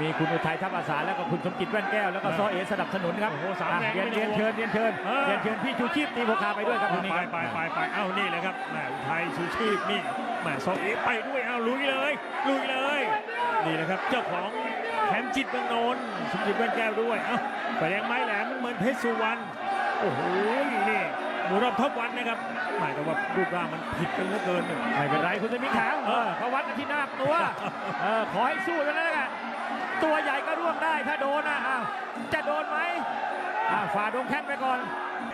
มีคุณอุทัยทัพอาสาแล้วก็คุณสมจิตแว่นแก้วแล้วก็ซอเอสนับสนุนครับโอ้โหสามอะแรงเรียนไม่เรียนต้องเชิญเรียนเชิญเออเรียนเชิญพี่ชูชีพตีโพคาไปด้วยครับวันนี้ไปครับไปไปไปเอ้านี่เลยครับแหมอุทัยชูชีพนี่แหมโซเอไปด้วยเอ้าลุยเลยลุยเลยนี่นะครับเจ้าของแถมจิตเมืองนนท์สมจิตแว่นแก้วด้วยเอ้าไปแดงไม้แหลมเหมือนเพชรสุวรรณโอ้โหนี่หมูรอบท็อปวันนะครับหมายแต่ว่ารูปร่างมันผิดกันเหลือเกินเนี่ยไม่เป็นไรคุณจะมีขาวเออเขาวัดกันที่หน้าตัวเออขอให้สู้แล้วนะ ตัวใหญ่ก็ร่วงได้ถ้าโดนนะอ้าวจะโดนไหมอ่าฝ่าดงแข้งไปก่อน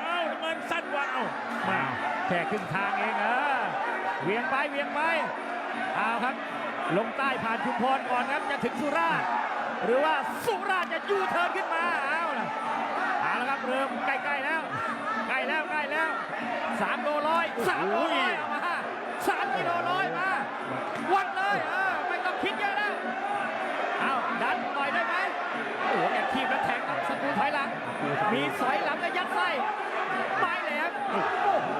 เอ้ามันสั้นกว่าเอ้ามาแค่ครึ่งทางเองเออเวียงไปเวียงไปเอาครับ ลงใต้ผ่านชุมพรก่อนครับจะถึงสุราษฎร์หรือว่าสุราษฎร์จะยูเทิร์นขึ้นมาเอาล่ะเอาละครับเริ่มใกล้ๆแล้วใกล้แล้วใกล้แล้วสามโลร้อยสามโลร้อยเอามาสามกิโลร้อย อยหลังและยัดไส้ไม้แหลมโอ้โห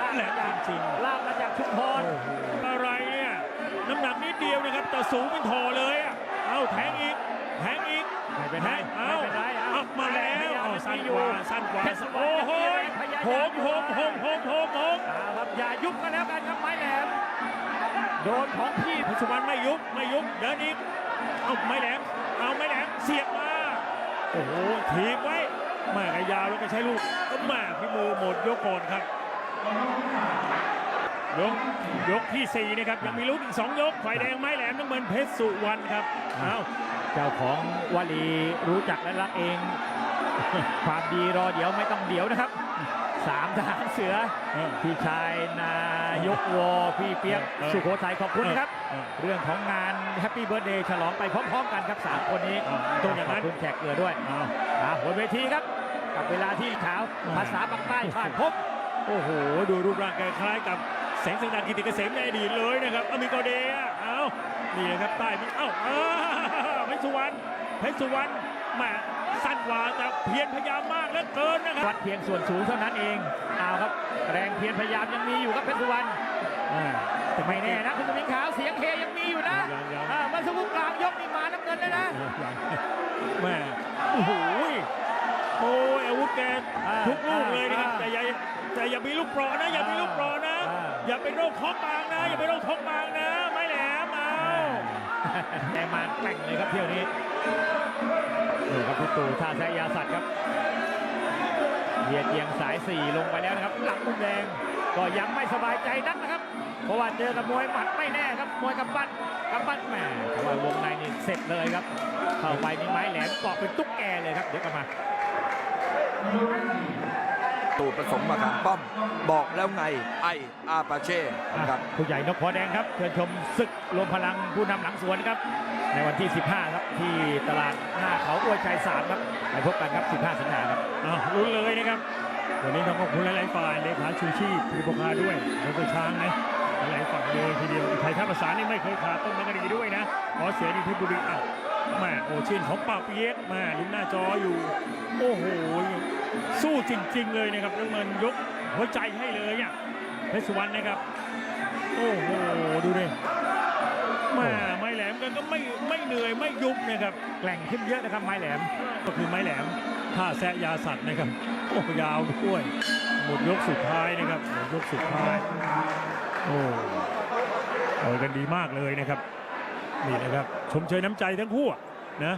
ลากแหลมามจากจริง ลากมาจากชุมพรๆอะไรเนี่ย น้ำหนักนิดเดียวนะครับแต่สูงเป็นทอเลยอะเอ้าแทงอีกแทงอีกไม่เป็นไรเอ้าไม่เป็นไรเอามาแล้วเอาสั้นกว่าสั้นกว่าเพชรสุวรรณโอ้โหพยายาม โหมโหมโหมโหมโหมโหมเอาครับอย่ายุบกันแล้วกันครับไม้แหลมโดนของพี่เพชรสุวรรณไม่ยุบไม่ยุบเดินอีกเอาไม้แหลมเอาไม้แหลมเสียบมาโอ้โหถีบไว้ แม่ขยาวแล้วก็ใช้ลูกแม่พี่มือหมดยกก่อนครับ ยกยกที่สี่นะครับ ยังมีลูกอีกสองยกฝ่ายแดงไม้แหลมน้ำเงินเพชรสุวรรณครับเอาเจ้าของวลีรู้จักและรักเอง ความดีรอเดี๋ยวไม่ต้องเดี๋ยวนะครับ สามทหารเสือเออพี่ชายนายกวอพี่เปียกเออสุโขทัยขอบคุณนะครับเออเรื่องของงานแฮปปี้เบิร์ดเดย์ฉลองไปพร้อมๆกันครับสามคนนี้เออต้องอย่างนั้นขอบคุณแขกเกลือด้วยเอาอะบนเวทีครับ กับเวลาที่ขาวภาษาปากใต้ผ่านพบ โอ้โห ดูรูปร่างแกคล้ายกับแสงสังดานกิติเกษมในอดีตเลยนะครับอมิโกเดะเอานี่นะครับใต้มีเอ้าเอ้าเพชรสุวรรณเพชรสุวรรณ แหม่สั้นกว่าแต่เพียรพยายามมากเหลือเกินนะครับวัดเพียงส่วนสูงเท่านั้นเองเอาครับ แรงเพียรพยายามยังมีอยู่ครับเพชรสุวรรณอ่าแต่ไม่แน่นะคุณสมิงขาวเสียงเฮยังมีอยู่นะยังยังอ่าเมื่อสักครู่กลางยกนี่มาน้ำเงินเลยนะแหม่โอ้โหโอ้ยอาวุธแกอ่าทุกลูกเลยนะครับอ่าแต่อย่าแต่อย่ามีลูกเปราะนะอย่ามีลูกเปราะนะอ่าอย่าเป็นโรคท้องบางนะ อย่าเป็นโรคท้องบางนะ ไม้แหลมเอาแต่มาแกร่งเลยครับเที่ยวนี้ กับพี่ตู่ท่าแซยาสัตว์ครับเฮียเอียงสายสี่ลงไปแล้วนะครับ หลังมุมแดงก็ยังไม่สบายใจนักนะครับ เพราะว่าเจอกับมวยหมัดไม่แน่ครับ มวยกับปั้นกับปั้นแหมแต่ว่าวงในนี่เสร็จเลยครับ เข้าไปมีไม้แหลมเกาะเป็นตุ๊กแกเลยครับเดี๋ยวกลับมา ตูดผสมมะขามป้อม บอกแล้วไงไออาปาเช่นะครับผู้ใหญ่นกขอแดงครับเชิญชมศึกรวมพลังผู้นำหลังสวนครับ ในวันที่ 15 ครับที่ตลาดหน้าเขาอวยชัย3ครับไปพบกันครับ 15 สิงหาครับอะลุ้นเลยนะครับวันนี้ต้องขอบคุณหลายๆฝ่ายเลขาชูชีพพิพคาด้วยแล้วก็ช้างนะหลายๆฝ่ายเลยทีเดียวไทยท่าภาษานี่ไม่เคยขาดต้นมันกระดีด้วยนะขอเสียดีที่บุรีอะแม่โอชินของปาเปียกแม่ลุ้นหน้าจออยู่ โอ้โห สู้จริง ๆ เลยนะครับน้ำเงินยกหัวใจให้เลยอะเพชรสุวรรณนะครับ โอ้โห ดูดิแม่ไม่แหลมกันก็ไม่ไม่เหนื่อยไม่ยุบนะครับแกล่งขึ้นเยอะนะครับไม้แหลม ก็คือไม้แหลมท่าแซะยาสัตว์นะครับ โอ้ยาวด้วยหมดยกสุดท้ายนะครับหมดยกสุดท้าย โอ้ต่อยกันดีมากเลยนะครับนี่นะครับ ชมเชยน้ำใจทั้งคู่ นะ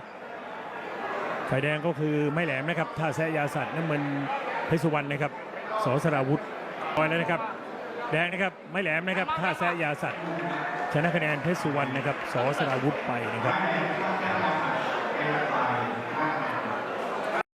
ไฟแดงก็คือไม่แหลมนะครับท่าแซยาสัตว์นั่นมันเพชรสุวรรณนะครับสสราวุธปล่อยแล้วนะครับ แดงนะครับไม่แหลมนะครับท่าแซยาสัตว์ชนะคะแนนเพชรสุวรรณนะครับสสราวุธไปนะครับ